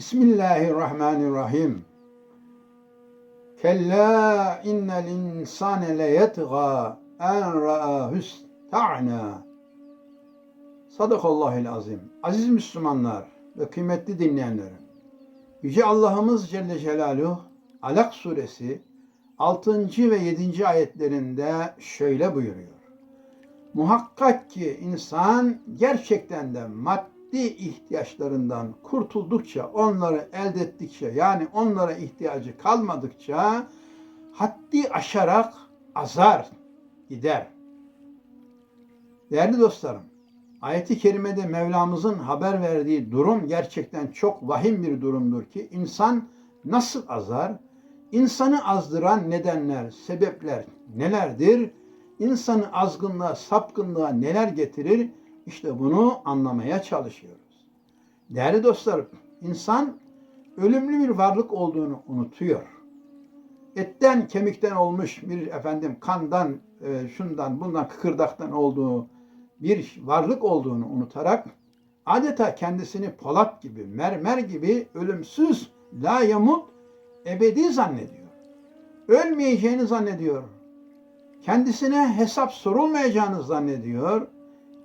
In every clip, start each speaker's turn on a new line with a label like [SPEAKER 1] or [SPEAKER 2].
[SPEAKER 1] Bismillahirrahmanirrahim. Kella innel insane leyetgâ en ra'ahüsta'na. Sadakallahil azim. Aziz Müslümanlar ve kıymetli dinleyenlerim. Yüce Allah'ımız Celle Celaluhu Alak suresi 6. ve 7. ayetlerinde şöyle buyuruyor. Muhakkak ki insan gerçekten de maddi ihtiyaçlarından kurtuldukça, onları elde ettikçe, yani onlara ihtiyacı kalmadıkça haddi aşarak azar gider. Değerli dostlarım, ayeti kerimede Mevlamızın haber verdiği durum gerçekten çok vahim bir durumdur ki insan nasıl azar, insanı azdıran nedenler, sebepler nelerdir? insanı azgınlığa, sapkınlığa neler getirir? İşte bunu anlamaya çalışıyoruz. Değerli dostlarım, insan ölümlü bir varlık olduğunu unutuyor. Etten, kemikten olmuş bir efendim kandan, e, şundan, bundan, kıkırdaktan olduğu bir varlık olduğunu unutarak adeta kendisini Polat gibi, mermer gibi ölümsüz, la yamut, ebedi zannediyor. Ölmeyeceğini zannediyor kendisine hesap sorulmayacağını zannediyor.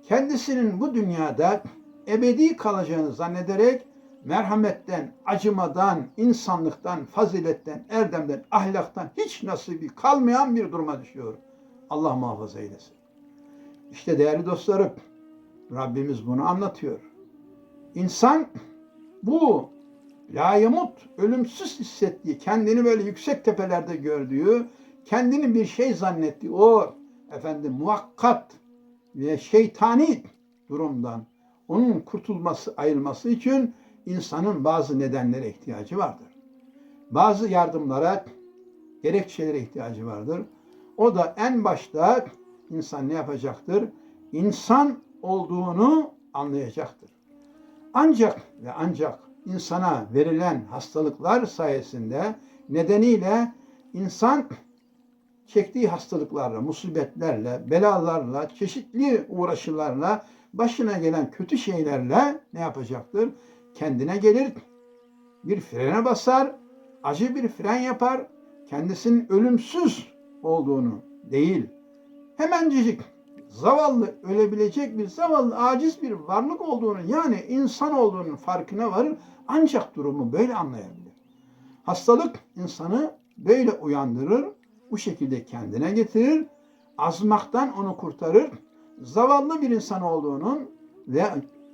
[SPEAKER 1] Kendisinin bu dünyada ebedi kalacağını zannederek merhametten, acımadan, insanlıktan, faziletten, erdemden, ahlaktan hiç nasibi kalmayan bir duruma düşüyor. Allah muhafaza eylesin. İşte değerli dostlarım, Rabbimiz bunu anlatıyor. İnsan bu layamut, ölümsüz hissettiği, kendini böyle yüksek tepelerde gördüğü, kendini bir şey zannetti. O efendim muhakkat ve şeytani durumdan onun kurtulması, ayrılması için insanın bazı nedenlere ihtiyacı vardır. Bazı yardımlara, gerekçelere ihtiyacı vardır. O da en başta insan ne yapacaktır? İnsan olduğunu anlayacaktır. Ancak ve ancak insana verilen hastalıklar sayesinde nedeniyle insan çektiği hastalıklarla, musibetlerle, belalarla, çeşitli uğraşılarla, başına gelen kötü şeylerle ne yapacaktır? Kendine gelir, bir frene basar, acı bir fren yapar, kendisinin ölümsüz olduğunu değil, hemencecik zavallı ölebilecek bir zavallı aciz bir varlık olduğunu yani insan olduğunun farkına varır ancak durumu böyle anlayabilir. Hastalık insanı böyle uyandırır bu şekilde kendine getirir, azmaktan onu kurtarır, zavallı bir insan olduğunun ve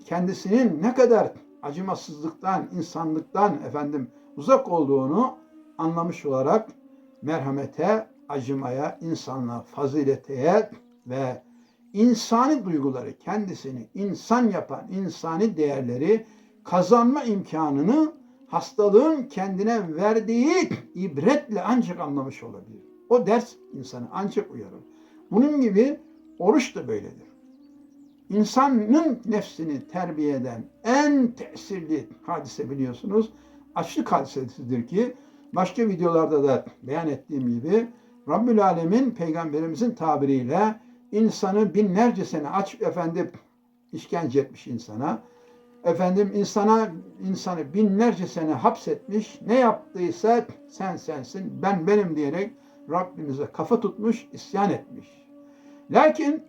[SPEAKER 1] kendisinin ne kadar acımasızlıktan, insanlıktan efendim uzak olduğunu anlamış olarak merhamete, acımaya, insanlığa, fazileteye ve insani duyguları kendisini insan yapan insani değerleri kazanma imkanını hastalığın kendine verdiği ibretle ancak anlamış olabilir. O ders insanı ancak uyarır. Bunun gibi oruç da böyledir. İnsanın nefsini terbiye eden en tesirli hadise biliyorsunuz açlık hadisesidir ki başka videolarda da beyan ettiğim gibi Rabbül Alemin peygamberimizin tabiriyle insanı binlerce sene aç efendim işkence etmiş insana. Efendim insana insanı binlerce sene hapsetmiş. Ne yaptıysa sen sensin, ben benim diyerek Rabbimize kafa tutmuş, isyan etmiş. Lakin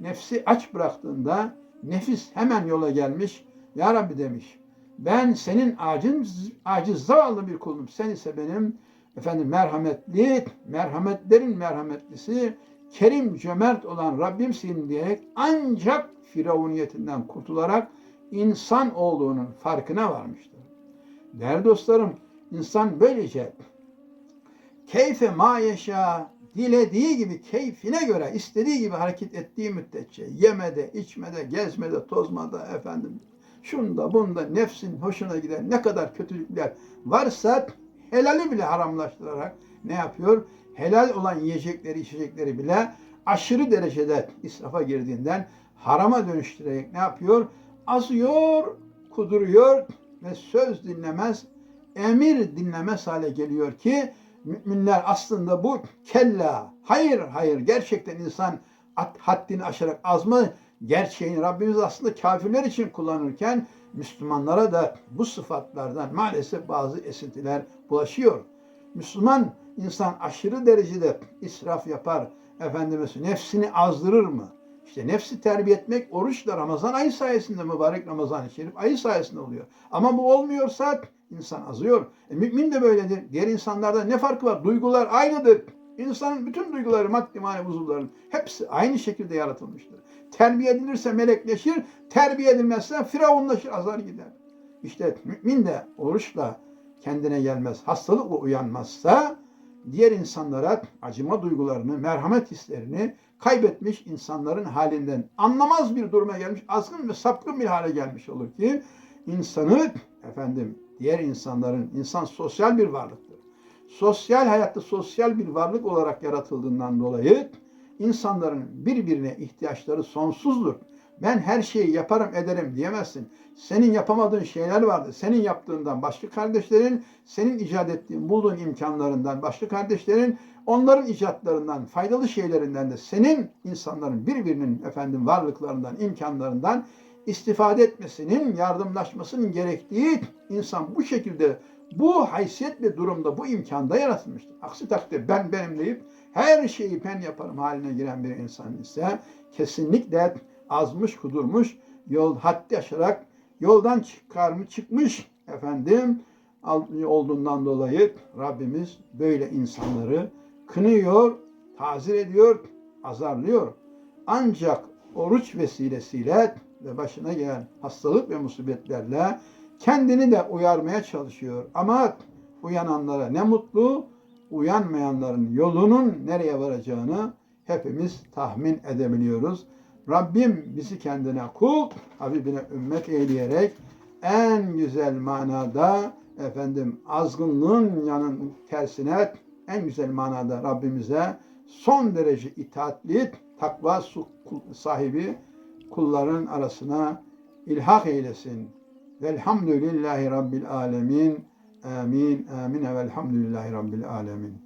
[SPEAKER 1] nefsi aç bıraktığında nefis hemen yola gelmiş. Ya Rabbi demiş. Ben senin aciz, aciz zavallı bir kulum. Sen ise benim efendim merhametli, merhametlerin merhametlisi, kerim, cömert olan Rabbimsin diyerek ancak firavuniyetinden kurtularak insan olduğunun farkına varmıştır. Değerli dostlarım, insan böylece keyfe ma yaşa dilediği gibi keyfine göre istediği gibi hareket ettiği müddetçe yemede, içmede, gezmede, tozmada efendim şunda bunda nefsin hoşuna giden ne kadar kötülükler varsa helali bile haramlaştırarak ne yapıyor? Helal olan yiyecekleri, içecekleri bile aşırı derecede israfa girdiğinden harama dönüştürerek ne yapıyor? Azıyor, kuduruyor ve söz dinlemez, emir dinlemez hale geliyor ki müminler aslında bu kella, hayır hayır gerçekten insan haddini aşarak azma gerçeğini Rabbimiz aslında kafirler için kullanırken Müslümanlara da bu sıfatlardan maalesef bazı esintiler bulaşıyor. Müslüman insan aşırı derecede israf yapar. Efendimiz nefsini azdırır mı? İşte nefsi terbiye etmek oruçla Ramazan ayı sayesinde mübarek Ramazan-ı Şerif ayı sayesinde oluyor. Ama bu olmuyorsa insan azıyor. E, mümin de böyledir. Diğer insanlarda ne farkı var? Duygular aynıdır. İnsanın bütün duyguları, maddi manevi huzurların hepsi aynı şekilde yaratılmıştır. Terbiye edilirse melekleşir, terbiye edilmezse firavunlaşır, azar gider. İşte mümin de oruçla kendine gelmez, hastalıkla uyanmazsa diğer insanlara acıma duygularını, merhamet hislerini kaybetmiş insanların halinden anlamaz bir duruma gelmiş, azgın ve sapkın bir hale gelmiş olur ki insanı efendim diğer insanların insan sosyal bir varlıktır. Sosyal hayatta sosyal bir varlık olarak yaratıldığından dolayı insanların birbirine ihtiyaçları sonsuzdur. Ben her şeyi yaparım ederim diyemezsin. Senin yapamadığın şeyler vardır. Senin yaptığından başka kardeşlerin, senin icat ettiğin, bulduğun imkanlarından başka kardeşlerin, onların icatlarından, faydalı şeylerinden de senin insanların birbirinin efendim varlıklarından, imkanlarından istifade etmesinin, yardımlaşmasının gerektiği insan bu şekilde bu haysiyet ve durumda, bu imkanda yaratılmıştır. Aksi takdirde ben benim deyip her şeyi ben yaparım haline giren bir insan ise kesinlikle azmış, kudurmuş, yol haddi aşarak yoldan çıkarmış, çıkmış efendim olduğundan dolayı Rabbimiz böyle insanları kınıyor, tazir ediyor, azarlıyor. Ancak oruç vesilesiyle ve başına gelen hastalık ve musibetlerle kendini de uyarmaya çalışıyor. Ama uyananlara ne mutlu, uyanmayanların yolunun nereye varacağını hepimiz tahmin edebiliyoruz. Rabbim bizi kendine kul, Habibine ümmet eyleyerek en güzel manada efendim azgınlığın yanın tersine en güzel manada Rabbimize son derece itaatli, takva sahibi kulların arasına ilhak eylesin. Velhamdülillahi Rabbil alemin. Amin. Amin. Velhamdülillahi Rabbil alemin.